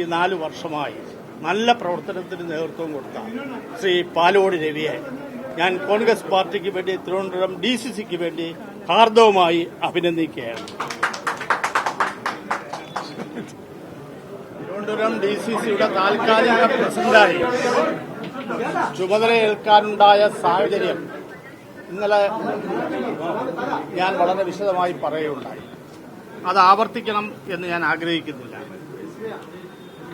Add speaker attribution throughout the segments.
Speaker 1: ഈ നാല് വർഷമായി നല്ല പ്രവർത്തനത്തിന് നേതൃത്വം കൊടുത്ത ശ്രീ പാലോട് രവിയെ ഞാൻ കോൺഗ്രസ് പാർട്ടിക്ക് വേണ്ടി തിരുവനന്തപുരം ഡി സി സിക്ക് വേണ്ടി ഹാർദവുമായി അഭിനന്ദിക്കുകയാണ് തിരുവനന്തപുരം ഡി സി സിയുടെ താൽക്കാലിക പ്രസിഡന്റായി ചുമതലയേൽക്കാനുണ്ടായ സാഹചര്യം ഇന്നലെ ഞാൻ വളരെ വിശദമായി പറയുകയുണ്ടായി അത് ആവർത്തിക്കണം എന്ന് ഞാൻ ആഗ്രഹിക്കുന്നില്ല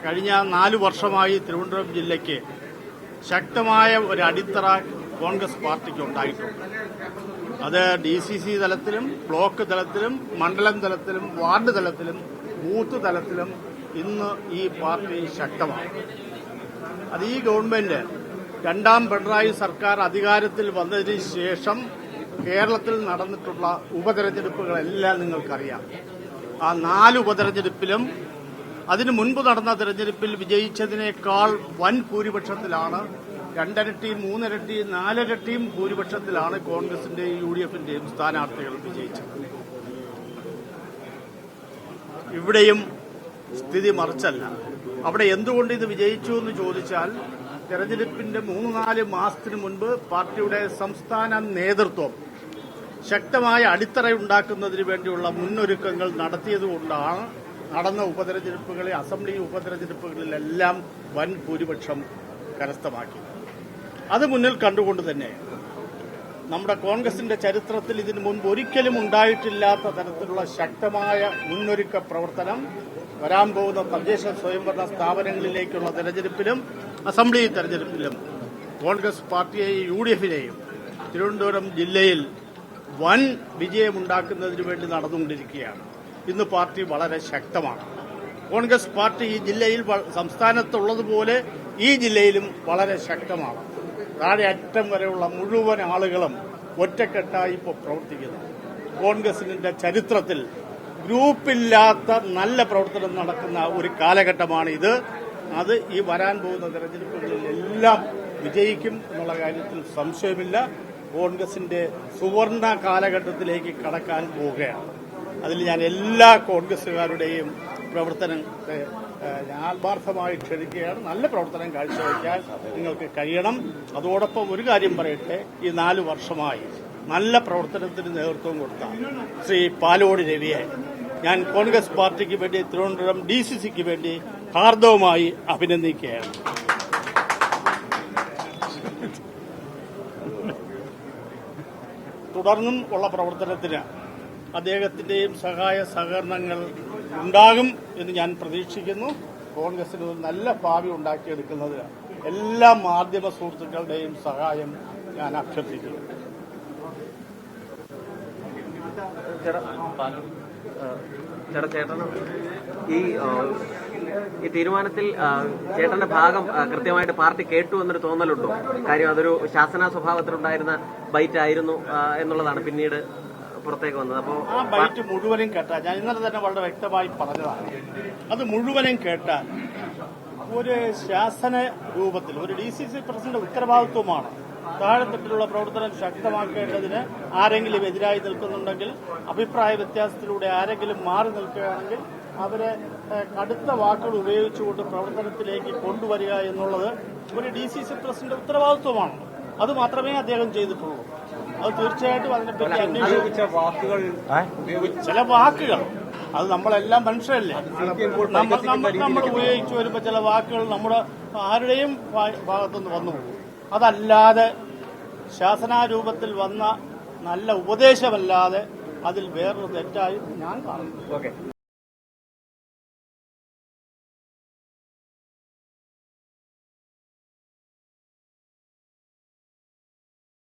Speaker 1: കഴിഞ്ഞ നാലു വർഷമായി തിരുവനന്തപുരം ജില്ലയ്ക്ക് ശക്തമായ ഒരു അടിത്തറ കോൺഗ്രസ് പാർട്ടിക്ക് ഉണ്ടായിട്ടുണ്ട് അത് ഡി സി സി തലത്തിലും ബ്ലോക്ക് തലത്തിലും മണ്ഡലം തലത്തിലും വാർഡ് തലത്തിലും ബൂത്ത് തലത്തിലും ഇന്ന് ഈ പാർട്ടി ശക്തമാണ് അത് ഈ ഗവൺമെന്റ് രണ്ടാം പിണറായി സർക്കാർ അധികാരത്തിൽ വന്നതിന് ശേഷം കേരളത്തിൽ നടന്നിട്ടുള്ള ഉപതെരഞ്ഞെടുപ്പുകളെല്ലാം നിങ്ങൾക്കറിയാം ആ നാല് ഉപതെരഞ്ഞെടുപ്പിലും അതിനു മുൻപ് നടന്ന തെരഞ്ഞെടുപ്പിൽ വിജയിച്ചതിനേക്കാൾ വൻ ഭൂരിപക്ഷത്തിലാണ് രണ്ടരട്ടി മൂന്നിരട്ടി നാലരട്ടിയും ഭൂരിപക്ഷത്തിലാണ് കോൺഗ്രസിന്റെയും യു ഡി എഫിന്റെയും സ്ഥാനാർത്ഥികൾ വിജയിച്ചത് ഇവിടെയും സ്ഥിതി മറിച്ചല്ല അവിടെ എന്തുകൊണ്ട് ഇത് വിജയിച്ചു എന്ന് ചോദിച്ചാൽ തെരഞ്ഞെടുപ്പിന്റെ മൂന്ന് നാല് മാസത്തിനു മുൻപ് പാർട്ടിയുടെ സംസ്ഥാന നേതൃത്വം ശക്തമായ ഉണ്ടാക്കുന്നതിന് വേണ്ടിയുള്ള മുന്നൊരുക്കങ്ങൾ നടത്തിയതുകൊണ്ടാണ് നടന്ന ഉപതെരഞ്ഞെടുപ്പുകളിൽ അസംബ്ലി ഉപതെരഞ്ഞെടുപ്പുകളിലെല്ലാം വൻ ഭൂരിപക്ഷം കരസ്ഥമാക്കി അത് മുന്നിൽ കണ്ടുകൊണ്ട് തന്നെ നമ്മുടെ കോൺഗ്രസിന്റെ ചരിത്രത്തിൽ ഇതിനു മുൻപ് ഒരിക്കലും ഉണ്ടായിട്ടില്ലാത്ത തരത്തിലുള്ള ശക്തമായ മുന്നൊരുക്ക പ്രവർത്തനം വരാൻ പോകുന്ന തദ്ദേശ സ്വയംഭരണ സ്ഥാപനങ്ങളിലേക്കുള്ള തെരഞ്ഞെടുപ്പിലും അസംബ്ലി തെരഞ്ഞെടുപ്പിലും കോൺഗ്രസ് പാർട്ടിയെയും യു ഡി എഫിനെയും തിരുവനന്തപുരം ജില്ലയിൽ വൻ വിജയമുണ്ടാക്കുന്നതിനു വേണ്ടി നടന്നുകൊണ്ടിരിക്കുകയാണ് ഇന്ന് പാർട്ടി വളരെ ശക്തമാണ് കോൺഗ്രസ് പാർട്ടി ഈ ജില്ലയിൽ സംസ്ഥാനത്തുള്ളതുപോലെ ഈ ജില്ലയിലും വളരെ ശക്തമാണ് താഴെ അറ്റം വരെയുള്ള മുഴുവൻ ആളുകളും ഒറ്റക്കെട്ടായി ഇപ്പോൾ പ്രവർത്തിക്കുന്നു കോൺഗ്രസിന്റെ ചരിത്രത്തിൽ ഗ്രൂപ്പില്ലാത്ത നല്ല പ്രവർത്തനം നടക്കുന്ന ഒരു കാലഘട്ടമാണ് ഇത് അത് ഈ വരാൻ പോകുന്ന തെരഞ്ഞെടുപ്പുകളിലെല്ലാം വിജയിക്കും എന്നുള്ള കാര്യത്തിൽ സംശയമില്ല കോൺഗ്രസിന്റെ സുവർണ കാലഘട്ടത്തിലേക്ക് കടക്കാൻ പോവുകയാണ് അതിൽ ഞാൻ എല്ലാ കോൺഗ്രസുകാരുടെയും പ്രവർത്തനത്തെ ആത്മാർത്ഥമായി ക്ഷണിക്കുകയാണ് നല്ല പ്രവർത്തനം കാഴ്ചവെക്കാൻ നിങ്ങൾക്ക് കഴിയണം അതോടൊപ്പം ഒരു കാര്യം പറയട്ടെ ഈ നാല് വർഷമായി നല്ല പ്രവർത്തനത്തിന് നേതൃത്വം കൊടുത്ത ശ്രീ പാലോട് രവിയെ ഞാൻ കോൺഗ്രസ് പാർട്ടിക്ക് വേണ്ടി തിരുവനന്തപുരം ഡി സി സിക്ക് വേണ്ടി ഹാർദവുമായി അഭിനന്ദിക്കുകയാണ് തുടർന്നും ഉള്ള പ്രവർത്തനത്തിന് അദ്ദേഹത്തിന്റെയും സഹായ സഹകരണങ്ങൾ ഉണ്ടാകും എന്ന് ഞാൻ പ്രതീക്ഷിക്കുന്നു കോൺഗ്രസിന് ഒരു നല്ല ഭാവി ഉണ്ടാക്കിയെടുക്കുന്നതിന് എല്ലാ മാധ്യമ സുഹൃത്തുക്കളുടെയും സഹായം ഞാൻ അഭ്യർത്ഥിക്കുന്നു
Speaker 2: ഈ ഈ തീരുമാനത്തിൽ ചേട്ടന്റെ ഭാഗം കൃത്യമായിട്ട് പാർട്ടി കേട്ടു എന്നൊരു തോന്നലുണ്ടോ കാര്യം അതൊരു ശാസന സ്വഭാവത്തിലുണ്ടായിരുന്ന ബൈറ്റ് ആയിരുന്നു എന്നുള്ളതാണ് പിന്നീട്
Speaker 3: പുറത്തേക്ക് വന്നത് അപ്പോൾ ആ ബൈറ്റ് മുഴുവനും കേട്ടാ ഞാൻ ഇന്നലെ തന്നെ വളരെ വ്യക്തമായി പറഞ്ഞതാണ് അത് മുഴുവനും കേട്ടാൽ ഒരു ശാസന രൂപത്തിൽ ഒരു ഡി സി സി പ്രസിഡന്റ് ഉത്തരവാദിത്വമാണ് താഴെത്തട്ടിലുള്ള പ്രവർത്തനം ശക്തമാക്കേണ്ടതിന് ആരെങ്കിലും എതിരായി നിൽക്കുന്നുണ്ടെങ്കിൽ അഭിപ്രായ വ്യത്യാസത്തിലൂടെ ആരെങ്കിലും മാറി നിൽക്കുകയാണെങ്കിൽ അവരെ കടുത്ത വാക്കുകൾ ഉപയോഗിച്ചുകൊണ്ട് പ്രവർത്തനത്തിലേക്ക് കൊണ്ടുവരിക എന്നുള്ളത് ഒരു ഡി സി സി പ്രസിഡന്റ് ഉത്തരവാദിത്വമാണ് അത് മാത്രമേ അദ്ദേഹം ചെയ്തിട്ടുള്ളൂ അതിനെപ്പറ്റി
Speaker 4: ചില വാക്കുകൾ അത് നമ്മളെല്ലാം മനുഷ്യരല്ലേ നമ്മൾ ഉപയോഗിച്ചു വരുമ്പോ ചില വാക്കുകൾ നമ്മുടെ ആരുടെയും ഭാഗത്തുനിന്ന് വന്നു അതല്ലാതെ ശാസനാരൂപത്തിൽ വന്ന നല്ല ഉപദേശമല്ലാതെ അതിൽ വേറൊരു തെറ്റായി ഞാൻ കാണുന്നു